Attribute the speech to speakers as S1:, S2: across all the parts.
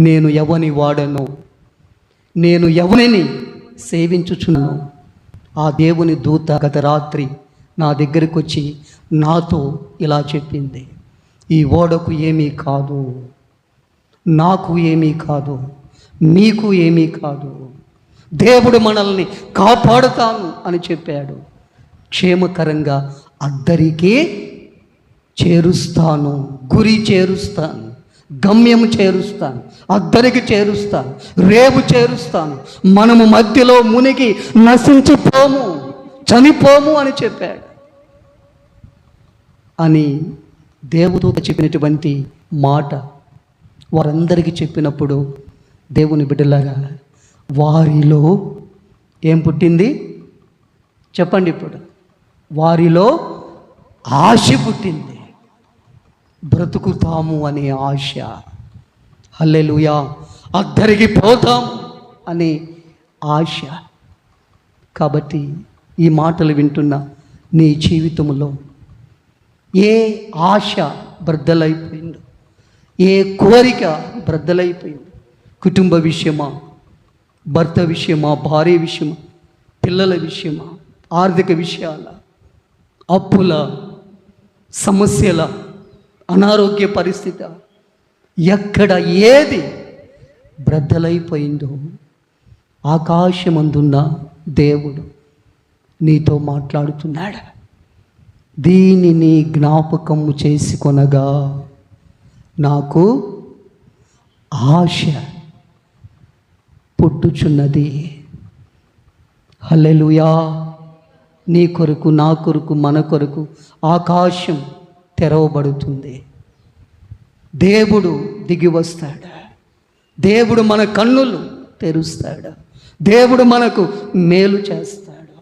S1: నేను ఎవని వాడను? నేను ఎవరిని సేవించుచున్నాను? ఆ దేవుని దూత గత రాత్రి నా దగ్గరికి వచ్చి నాతో ఇలా చెప్పింది. ఈ ఓడకు ఏమీ కాదు. నాకు ఏమీ కాదు. మీకు ఏమీ కాదు. దేవుడు మనల్ని కాపాడుతాను అని చెప్పాడు. క్షేమకరంగా అందరికీ చేరుస్తాను. గురి చేరుస్తాను. గమ్యము చేరుస్తాను అద్దరికి చేరుస్తాను రేపు చేరుస్తాను మనము మధ్యలో మునిగి నశించిపోము చనిపోము అని చెప్పాడు. అని దేవుదూత చెప్పినటువంటి మాట వారందరికీ చెప్పినప్పుడు దేవుని బిడ్డలారా వారిలో ఏం పుట్టింది? చెప్పండి ఇప్పుడు. వారిలో ఆశ పుట్టింది. బ్రతుకుతాము అనే ఆశ. హల్లెలుయా. అద్దరికి పోతాం అనే ఆశ. కాబట్టి ఈ మాటలు వింటున్న నీ జీవితంలో ఏ ఆశ బ్రద్దలైపోయిందో ఏ కోరిక బ్రద్దలైపోయింది కుటుంబ విషయమా భర్త విషయమా భార్య విషయమా పిల్లల విషయమా ఆర్థిక విషయాల అప్పుల సమస్యల అనారోగ్య పరిస్థితి. ఎక్కడ ఏది బ్రద్దలైపోయిందో ఆకాశమందున్న దేవుడు నీతో మాట్లాడుతున్నాడు. దీనిని జ్ఞాపకము చేసుకొనగా నాకు ఆశ పుట్టుచున్నది. హల్లెలూయా. నీ కొరకు నా కొరకు మన కొరకు ఆకాశం తెరవబడుతుంది. దేవుడు దిగి వస్తాడా దేవుడు మన కన్నులు తెరుస్తాడు. దేవుడు మనకు మేలు చేస్తాడు.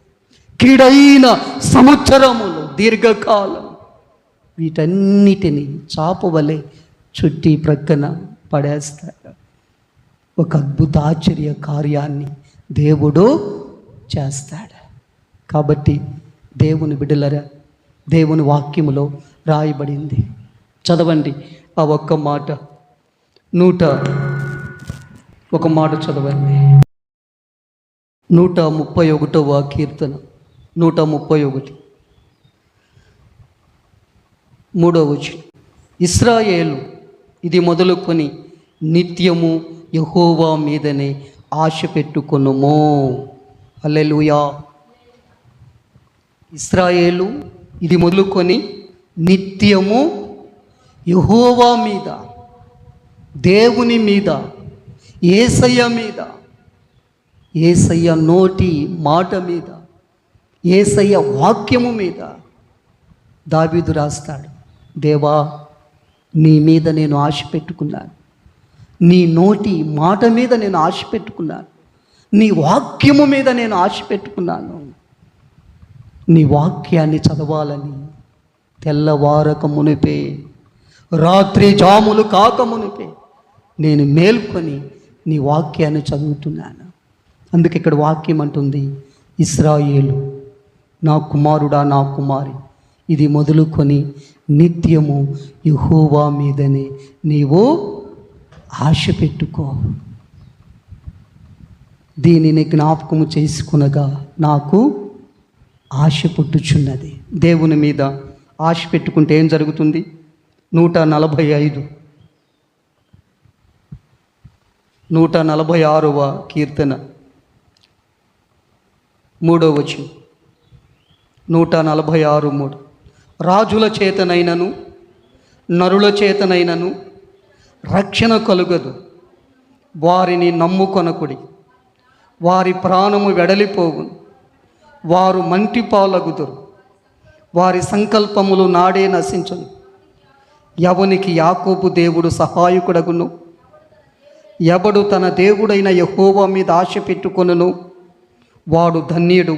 S1: కీడైన సంవత్సరములు దీర్ఘకాలం వీటన్నిటిని చాపవలే చుట్టి ప్రక్కన పడేస్తాడు. ఒక అద్భుత ఆశ్చర్య కార్యాన్ని దేవుడు చేస్తాడు. కాబట్టి దేవుని బిడ్డలరా దేవుని వాక్యములో రాయబడింది. చదవండి ఆ ఒక్క మాట. నూట ఒక మాట చదవండి. నూట ముప్పై ఒకటవ కీర్తన. నూట ముప్పై ఒకటి. మూడవ వచనం. ఇస్రాయేలు ఇది మొదలుకొని నిత్యము యహోవా మీదనే ఆశ పెట్టుకొనుమో. అల్లెలుయా ఇస్రాయేలు ఇది మొదలుకొని నిత్యము యహోవా మీద దేవుని మీద ఏసయ్య మీద ఏసయ్య నోటి మాట మీద ఏసయ్య వాక్యము మీద దాబీదు రాస్తాడు దేవా నీ మీద నేను ఆశ పెట్టుకున్నాను. నీ నోటి మాట మీద నేను ఆశ పెట్టుకున్నాను. నీ వాక్యము మీద నేను ఆశ పెట్టుకున్నాను. నీ వాక్యాన్ని చదవాలని తెల్లవారక మునిపే రాత్రి జాములు కాక మునిపే నేను మేల్కొని నీ వాక్యాన్ని చదువుతున్నాను. అందుకే ఇక్కడ వాక్యం అంటుంది ఇస్రాయేలు నా కుమారుడా నా కుమారి ఇది మొదలుకొని నిత్యము యహోవా మీదనే నీవు ఆశ పెట్టుకో. దీనిని జ్ఞాపకము చేసుకునగా నాకు ఆశ పుట్టుచున్నది. దేవుని మీద ఆశ పెట్టుకుంటే ఏం జరుగుతుంది? నూట నలభై ఐదు నూట నలభై ఆరవ కీర్తన. మూడో వచ్చి నూట నలభై ఆరు మూడు. రాజుల చేతనైనను నరుల చేతనైనను రక్షణ కలుగదు. వారిని నమ్ముకొనకుడి. వారి ప్రాణము వెడలిపోవును. వారు మంటి పాలగుదురు వారి సంకల్పములు నాడే నశించును. ఎవనికి యాకోబు దేవుడు సహాయకుడగును. ఎవడు తన దేవుడైన యహోవా మీద ఆశ పెట్టుకొనును. వాడు ధన్యుడు.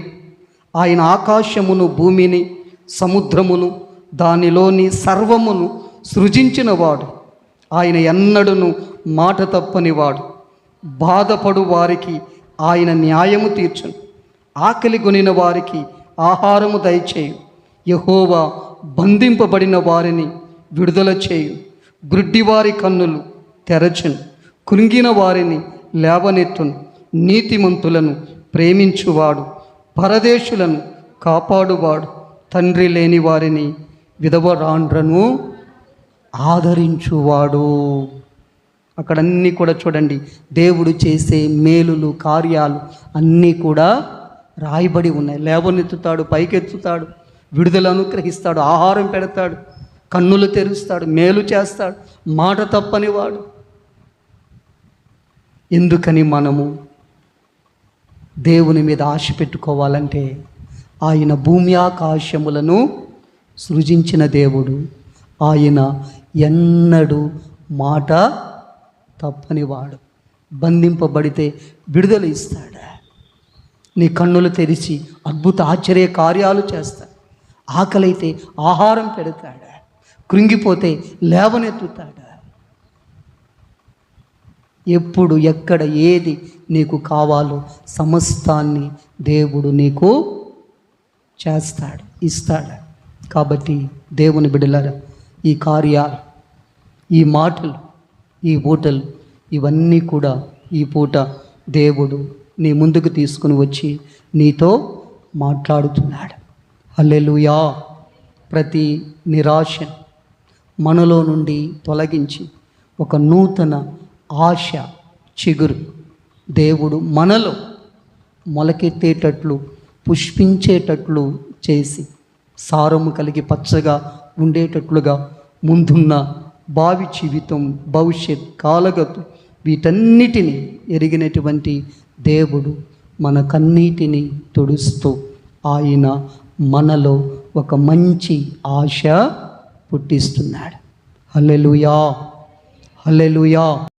S1: ఆయన ఆకాశమును భూమిని సముద్రమును దానిలోని సర్వమును సృజించినవాడు. ఆయన ఎన్నడును మాట తప్పనివాడు. బాధపడు వారికి ఆయన న్యాయము తీర్చును. ఆకలి కొనిన వారికి ఆహారము దయచేయు. యహోవా బంధింపబడిన వారిని విడుదల చేయు. గ్రుడ్డివారి కన్నులు తెరచును. కృంగిన వారిని లేవనెత్తును. నీతిమంతులను ప్రేమించువాడు. పరదేశులను కాపాడువాడు. తండ్రి లేని వారిని విధవరాండ్రను ఆదరించువాడు. అక్కడన్నీ కూడా చూడండి. దేవుడు చేసే మేలులు కార్యాలు అన్నీ కూడా రాయబడి ఉన్నాయి. లేవనెత్తుతాడు పైకెత్తుతాడు. విడుదల అనుగ్రహిస్తాడు ఆహారం పెడతాడు కన్నులు తెరుస్తాడు మేలు చేస్తాడు మాట తప్పని వాడు. ఎందుకని మనము దేవుని మీద ఆశ పెట్టుకోవాలంటే ఆయన భూమి ఆకాశములను సృజించిన దేవుడు. ఆయన ఎన్నడూ మాట తప్పనివాడు బంధింపబడితే విడుదల ఇస్తాడు. నీ కన్నులు తెరిచి అద్భుత ఆశ్చర్య కార్యాలు చేస్తాడు. ఆకలైతే ఆహారం పెడతాడా కృంగిపోతే లేవనెత్తుతాడా. ఎప్పుడు ఎక్కడ ఏది నీకు కావాలో సమస్తాన్ని దేవుడు నీకు చేస్తాడు ఇస్తాడు. కాబట్టి దేవుని బిడ్డలారా ఈ కార్యాలు ఈ మాటలు ఈ పూటలు ఇవన్నీ కూడా ఈ పూట దేవుడు నీ ముందుకు తీసుకుని వచ్చి నీతో మాట్లాడుతున్నాడు. అల్లెలుయా ప్రతి నిరాశ మనలో నుండి తొలగించి ఒక నూతన ఆశ చిగురు దేవుడు మనలో మొలకెత్తేటట్లు పుష్పించేటట్లు చేసి సారము కలిగి పచ్చగా ఉండేటట్లుగా ముందున్న భావి జీవితం భవిష్యత్ కాలగతు వీటన్నిటిని ఎరిగినటువంటి దేవుడు మన కన్నీటిని తుడుస్తూ ఆయన మనలో ఒక మంచి ఆశ పుట్టిస్తున్నాడు. హల్లెలూయా. హల్లెలూయా.